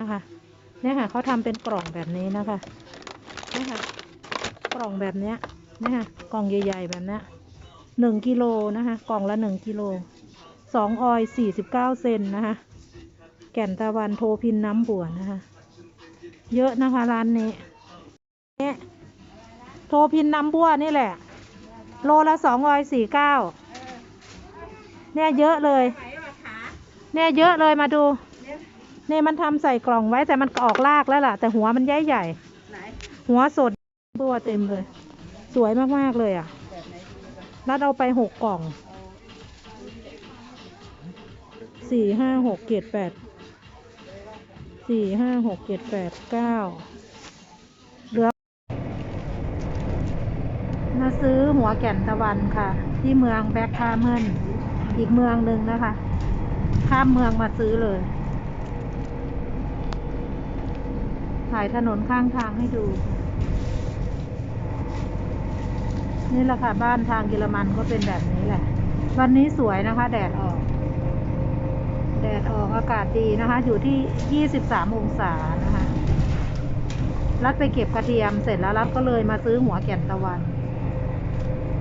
นะคะเนี่ยค่ะเขาทำเป็นกล่องแบบนี้นะคะเนี่ยค่ะ กล่องแบบเนี้ยเนี่ยค่ะกล่องใหญ่ๆแบบเนี้ยหนึ่งกิโลนะคะ กล่องละหนึ่งกิโลสองออยสี่สิบเก้าเซนนะคะ แก่นตะวันโทพินน้ำบัวนะคะ เยอะนะคะร้านนี้เนี่ยโทพินน้ำบัวนี่แหละ โลละสองออยสี่เก้าเนี่ยเยอะเลย เนี่ยเยอะเลยมาดู เนี่ยมันทำใส่กล่องไว้แต่มันออกลากแล้วล่ะ แต่หัวมันใหญ่ใหญ่ๆไหนหัวสดบัวเต็มเลย สวยมาก ๆ เลยอะแบบไหนนัดเอาไปหกกล่องสี่ห้าหกเจ็ดแปดสี่ห้าหกเจ็ดแปดเก้าเหลือมาซื้อหัวแก่นตะวันค่ะ ที่เมืองแบ็คคาเมินอีกเมืองหนึ่งนะคะ ข้ามเมืองมาซื้อเลย ถ่ายถนนข้างทางให้ดู นี่แหละค่ะบ้านทางเยอรมันก็เป็นแบบนี้แหละ วันนี้สวยนะคะ แดดออก แดดออกอากาศดีนะคะ อยู่ที่ 23 องศานะคะ รัดไปเก็บกระเทียมเสร็จแล้วรัดก็เลยมาซื้อหัวแก่นตะวัน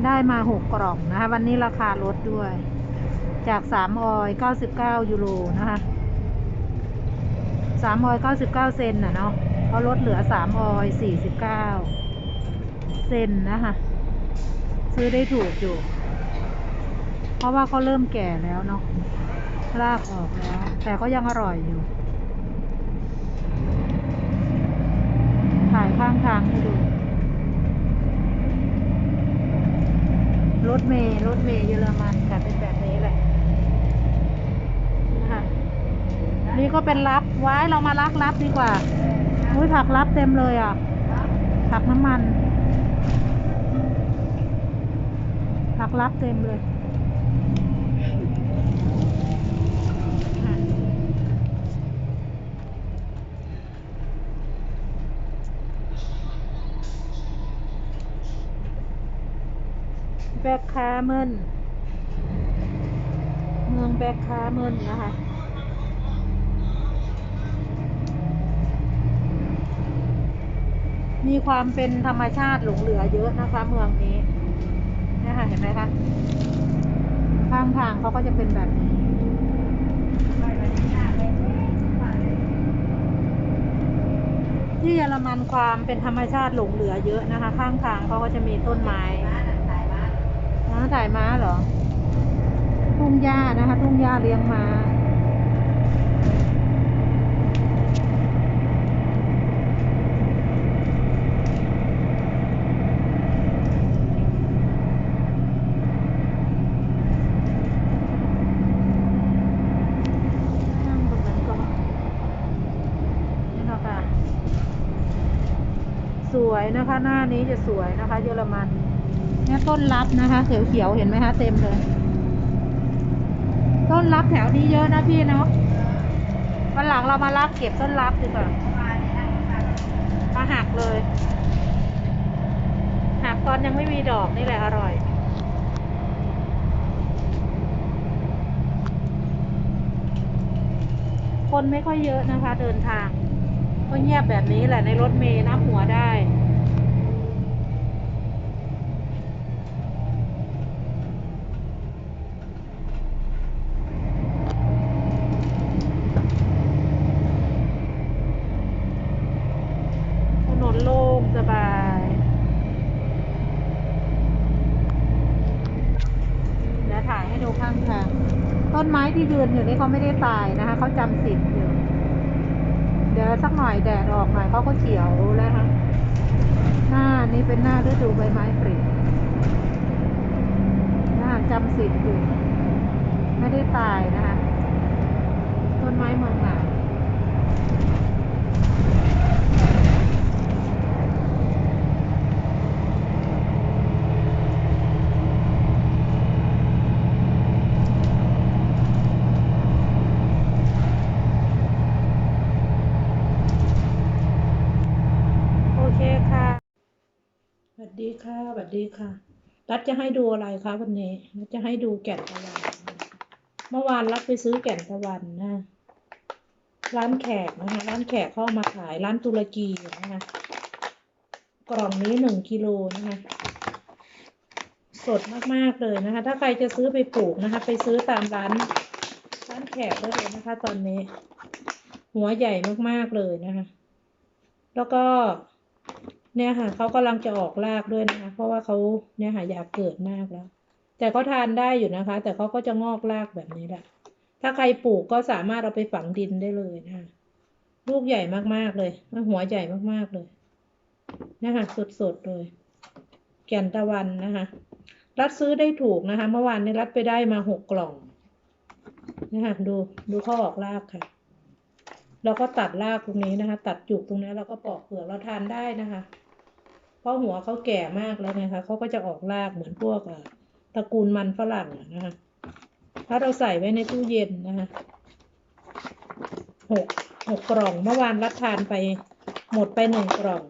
ได้มาหกกล่องนะคะ วันนี้ราคาลดด้วย จาก3ออย99ยูโรนะคะ3ออย99เซนน่ะเนาะ เขาลดเหลือ3ออย49เซนนะคะ ซื้อได้ถูกอยู่ เพราะว่าเขาเริ่มแก่แล้วเนาะรากออกแล้ว แต่ก็ยังอร่อยอยู่ถ่ายข้างทางให้ดูรถเมย์รถเมย์เยอรมันค่ะเป็นแบบนี้แหละนะคะนี่ก็เป็นรับไว้เรามาลักรับดีกว่า อุ้ยผักรับเต็มเลยอะผักน้ำมันผักรับเต็มเลยแบกคาเมินเมืองแบกคาเมินนะคะ มีความเป็นธรรมชาติหลงเหลือเยอะนะคะ เมืองนี้นะคะเห็นไหมคะข้างทางเขาก็จะเป็นแบบนี้ที่เยอรมันความเป็นธรรมชาติหลงเหลือเยอะนะคะ ข้างทางเขาก็จะมีต้นไม้นะถ่ายม้าเหรอ ทุ่งหญ้านะคะ ทุ่งหญ้าเลี้ยงม้า นั่งตรงนั้นก่อนนี่เนาะค่ะ ส วยนะคะ หน้านี้จะสวยนะคะ เยอรมันเนี่ยต้นลับนะคะเขียวๆเห็นไหมคะเต็มเลย ต้นลับแถวนี้เยอะนะพี่เนาะวันหลังเรามาลักเก็บต้นลับดีกว่ามาหักเลยหักตอนยังไม่มีดอกนี่แหละอร่อยคนไม่ค่อยเยอะนะคะ เดินทางก็เงียบแบบนี้แหละในรถเมล์นับหัวได้ ถนนโล่ งสบายเดี๋ยวถ่ายให้ดูข้างทางต้นไม้ที่ยืนอยู่นี่เขาไม่ได้ตายนะคะ เขาจำสิทธิ์อยู่ เดี๋ยวสักหน่อยแดดออกหน่อยเขาก็เขียวแล้วค่ะหน้านี้เป็นหน้าฤดูใบไม้ผลิหน้าจำสิทธิ์อยู่ ไม่ได้ตายนะคะ ต้นไม้เมืองหนาว โอเคค่ะ สวัส ดีค่ะสวัสดีค่ะ รัฐจะให้ดูอะไรคะวันนี้ รัฐจะให้ดูแก่นตะวัน เมื่อวานรัฐไปซื้อแก่นตะวันนะ ร้านแขกนะคะ ร้านแขกเข้าเอามาขาย ร้านตุรกีนะคะ กล่องนี้หนึ่งกิโลนะคะ สดมากๆเลยนะคะ ถ้าใครจะซื้อไปปลูกนะคะ ไปซื้อตามร้าน ร้านแขกได้เลยนะคะ ตอนนี้ หัวใหญ่มากๆเลยนะคะ แล้วก็ เนี่ยค่ะเขากำลังจะออกรากด้วยนะคะ เพราะว่าเขาเนี่ยค่ะอยากเกิดมากแล้ว แต่เขาทานได้อยู่นะคะ แต่เขาก็จะงอกรากแบบนี้แหละ ถ้าใครปลูกก็สามารถเอาไปฝังดินได้เลยนะคะลูกใหญ่มากๆเลยหัวใหญ่มากๆเลยนะคะสดๆเลย แก่นตะวันนะคะ รัดซื้อได้ถูกนะคะ เมื่อวานนี้รัดไปได้มาหกกล่องนะคะดูดูเขาออกรากค่ะเราก็ตัดรากตรงนี้นะคะ ตัดจุกตรงนี้เราก็ปอกเปลือกเราทานได้นะคะ เพราะหัวเขาแก่มากแล้วไงคะเขาก็จะออกรากเหมือนพวกตระกูลมันฝรั่งนะคะถ้าเราใส่ไว้ในตู้เย็นนะคะหกหกกล่องเมื่อวานรับทานไปหมดไปหนึ่งกล่อง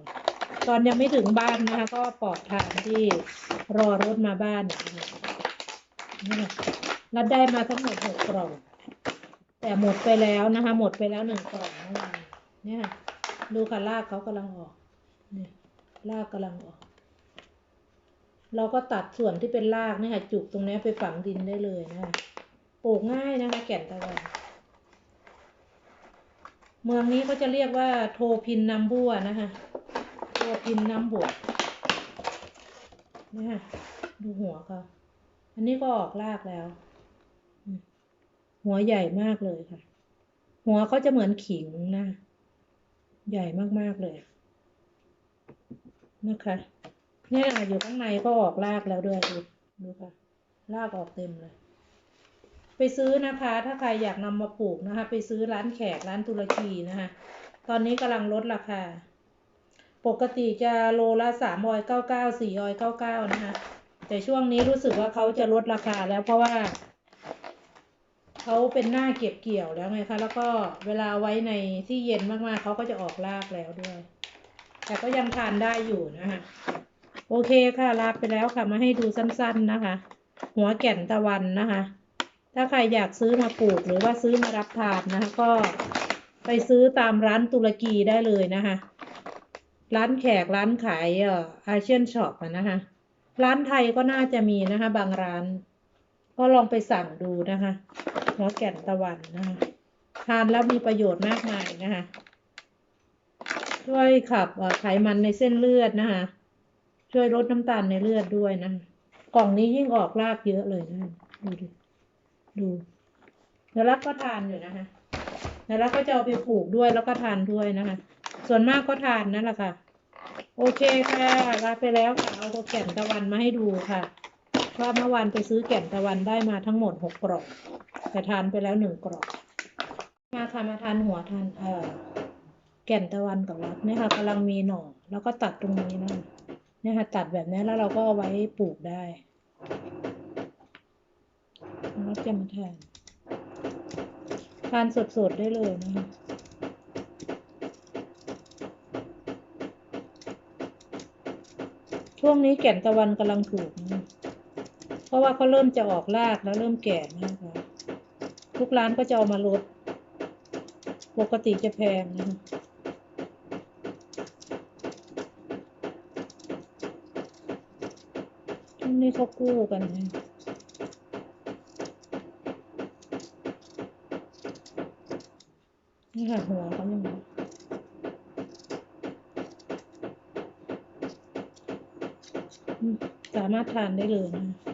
ตอนยังไม่ถึงบ้านนะคะ ก็ปอกทานที่รอรถมาบ้านนะคะนี่นะรับได้มาทั้งหมดหกกล่อง แต่หมดไปแล้วนะคะ หมดไปแล้วหนึ่งกล่องเมื่อวานเนี่ยค่ะดูค่ะรากเขากำลังออกเนี่ย รากกำลังออก เราก็ตัดส่วนที่เป็นรากเนี่ยค่ะจุกตรงนี้ไปฝังดินได้เลยนะคะปลูกง่ายนะคะแก่นตะวัน เมืองนี้เขาจะเรียกว่าโทพินน้ำบัวนะคะโทพินน้ำบวกนี่ค่ะดูหัวเขาอันนี้ก็ออกรากแล้ว หัวใหญ่มากเลยค่ะ หัวเขาจะเหมือนขิงนะ ใหญ่มากๆเลย นะคะเนี่ยอยู่ข้างในก็ออกรากแล้วด้วยดูดูค่ะ รากออกเต็มเลย ไปซื้อนะคะ ถ้าใครอยากนำมาปลูกนะคะ ไปซื้อร้านแขกร้านตุรกีนะคะ ตอนนี้กำลังลดราคา ปกติจะโลละสามออยเก้าเก้าสี่ออยเก้าเก้านะคะ แต่ช่วงนี้รู้สึกว่าเขาจะลดราคาแล้วเพราะว่าเขาเป็นหน้าเก็บเกี่ยวแล้วไงคะ แล้วก็เวลาไว้ในที่เย็นมากๆเขาก็จะออกรากแล้วด้วย แต่ก็ยังทานได้อยู่นะคะ โอเคค่ะลาไปแล้วค่ะมาให้ดูสั้น ๆนะคะ หัวแก่นตะวันนะคะ ถ้าใครอยากซื้อมาปลูกหรือว่าซื้อมารับทานนะคะก็ไปซื้อตามร้านตุรกีได้เลยนะคะ ร้านแขกร้านขายเอ่ออาเชียนช็อปนะคะ ร้านไทยก็น่าจะมีนะคะ บางร้าน ก็ลองไปสั่งดูนะคะ หัวแก่นตะวันนะคะ ทานแล้วมีประโยชน์มากมายนะคะ ช่วยขับไขมันในเส้นเลือดนะคะ ช่วยลดน้ำตาลในเลือดด้วยนะ กล่องนี้ยิ่งออกรากเยอะเลยนะดูดิดูเดี๋ยวรักก็ทานอยู่นะคะเดี๋ยวรักก็จะเอาไปปลูกด้วยแล้วก็ทานด้วยนะคะ ส่วนมากก็ทานนั่นแหละค่ะ โอเคค่ะลาไปแล้วค่ะเอาแก่นตะวันมาให้ดูค่ะว่าเมื่อวานไปซื้อแก่นตะวันได้มาทั้งหมดหกกล่องแต่ทานไปแล้วหนึ่งกล่องมาค่ะมาทานหัวทานเอ่อ แก่นตะวันกับรักเนี่ยค่ะกำลังมีหน่อแล้วก็ตัดตรงนี้นะเนี่ยค่ะตัดแบบนี้แล้วเราก็เอาไว้ปลูกได้แล้วจะมาทานทานสดๆได้เลยนะคะช่วงนี้แก่นตะวันกำลังถูกนะเพราะว่าเขาเริ่มจะออกรากแล้วเริ่มแก่นะคะทุกร้านก็จะเอามาลด ปกติจะแพงนะคะ ช่วงนี้เขากู้กันนะนี่ค่ะหัวเขาอย่างนี้สามารถทานได้เลยนะ